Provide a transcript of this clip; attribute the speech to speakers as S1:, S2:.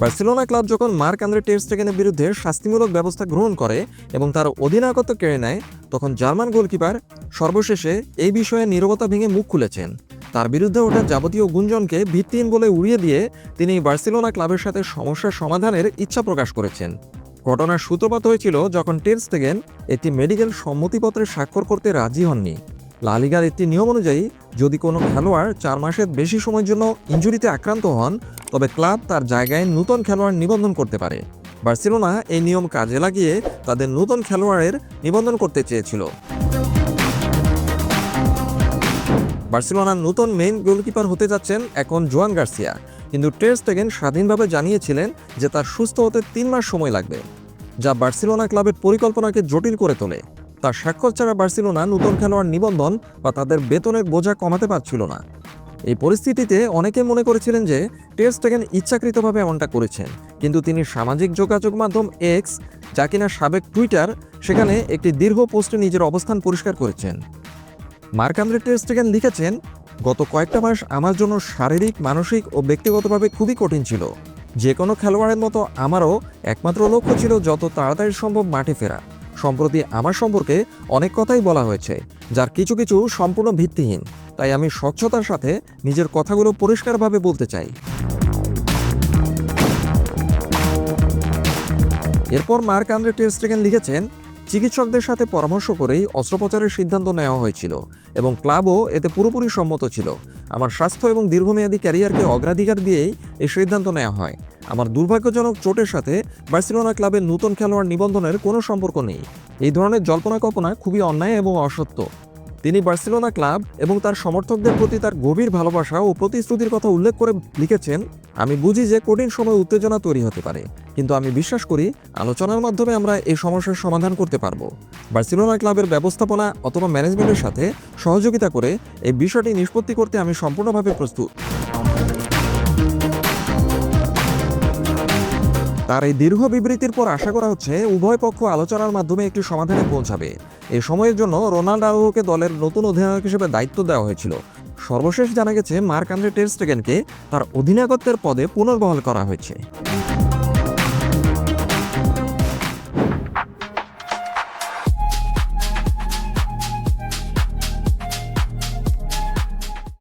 S1: Barcelona club যখন Marc Andre টেস্টেগেনের বিরুদ্ধে শাস্তিমূলক ব্যবস্থা গ্রহণ করে এবং তার অধিনায়কত্ব কেড়ে নেয়, তখন জার্মান গোলকিপার সর্বশেষে এই বিষয়ে নীরবতা ভেঙে মুখ খুলেছেন। তার বিরুদ্ধে ওঠা যাবতীয় গুঞ্জনকে ভিত্তিহীন বলে উড়িয়ে দিয়ে তিনি বার্সেলোনা ক্লাবের সাথে সমস্যার সমাধানের ইচ্ছা প্রকাশ করেছেন। ঘটনার সূত্রপাত হয়েছিল যখন টেস্টেগেন একটি মেডিকেল সম্মতিপত্রে স্বাক্ষর করতে রাজি হননি। লালিগার একটি নিয়ম অনুযায়ী, যদি কোনো খেলোয়াড় চার মাসের বেশি সময়ের জন্য ইনজুরিতে আক্রান্ত হন, তবে ক্লাব তার জায়গায় নতুন খেলোয়াড় নিবন্ধন করতে পারে। বার্সেলোনা এই নিয়ম কাজে লাগিয়ে তাদের নতুন খেলোয়াড়ের নিবন্ধন করতে চেয়েছিল। বার্সেলোনার নতুন মেইন গোলকিপার হতে যাচ্ছেন এখন জোয়ান গার্সিয়া। কিন্তু টেস্টেগেন স্বাধীনভাবে জানিয়েছিলেন যে তার সুস্থ হতে তিন মাস সময় লাগবে, যা বার্সেলোনা ক্লাবের পরিকল্পনাকে জটিল করে তোলে। তার স্বাক্ষর ছাড়া বার্সেলোনা নতুন খেলোয়াড় নিবন্ধন বা তাদের বেতনের বোঝা কমাতে পারছিল না। এই পরিস্থিতিতে অনেকে মনে করেছিলেন যে টেস্টেগেন ইচ্ছাকৃতভাবে এমনটা করেছেন। কিন্তু তিনি সামাজিক যোগাযোগ মাধ্যম এক্স, যা কিনা সাবেক টুইটার, সেখানে একটি দীর্ঘ পোস্টে নিজের অবস্থান পরিষ্কার করেছেন। মার্ক আন্দ্রে টেস্টেগেন লিখেছেন, গত কয়েকটা মাস আমার জন্য শারীরিক, মানসিক ও ব্যক্তিগতভাবে খুবই কঠিন ছিল। যে কোনো খেলোয়াড়ের মতো আমারও একমাত্র লক্ষ্য ছিল যত তাড়াতাড়ি সম্ভব মাঠে ফেরা। সম্প্রতি আমার সম্পর্কে অনেক কথাই বলা হয়েছে, যার কিছু কিছু সম্পূর্ণ ভিত্তিহীন। তাই আমি স্বচ্ছতার সাথে নিজের কথাগুলো পরিষ্কারভাবে বলতে চাই। এরপর মার্ক আন্দ্রে টেস্টেগেন লিখেছেন, চিকিৎসকদের সাথে পরামর্শ করেই অস্ত্রোপচারের সিদ্ধান্ত নেওয়া হয়েছিল এবং ক্লাবও এতে পুরোপুরি সম্মত ছিল। আমার স্বাস্থ্য এবং দীর্ঘমেয়াদী ক্যারিয়ারকে অগ্রাধিকার দিয়েই এই সিদ্ধান্ত নেওয়া হয়। আমার দুর্ভাগ্যজনক চোটের সাথে বার্সেলোনা ক্লাবের নতুন খেলোয়াড় নিবন্ধনের কোনো সম্পর্ক নেই। এই ধরনের জল্পনা কল্পনা খুবই অন্যায় এবং অসত্য। তিনি বার্সেলোনা ক্লাব এবং তার সমর্থকদের প্রতি তার গভীর ভালোবাসা ও প্রতিশ্রুতির কথা উল্লেখ করে লিখেছেন, আমি বুঝি যে কঠিন সময় উত্তেজনা তৈরি হতে পারে, কিন্তু আমি বিশ্বাস করি আলোচনার মাধ্যমে আমরা এই সমস্যার সমাধান করতে পারব। বার্সেলোনা ক্লাবের ব্যবস্থাপনা অথবা ম্যানেজমেন্টের সাথে সহযোগিতা করে এই বিষয়টি নিষ্পত্তি করতে আমি সম্পূর্ণভাবে প্রস্তুত। তার এই দীর্ঘ বিবৃতির পর আশা করা হচ্ছে উভয় পক্ষ আলোচনার মাধ্যমে একটি সমাধানে পৌঁছাবে। এ সময়ের জন্য রোনাল্ড আরোহকে দলের নতুন অধিনায়ক হিসেবে দায়িত্ব দেওয়া হয়েছিল। সর্বশেষ জানা গেছে মার্ক আন্দ্রে টেস্টেগেনকে তার অধিনায়কত্বের পদে পুনর্বহাল করা হয়েছে।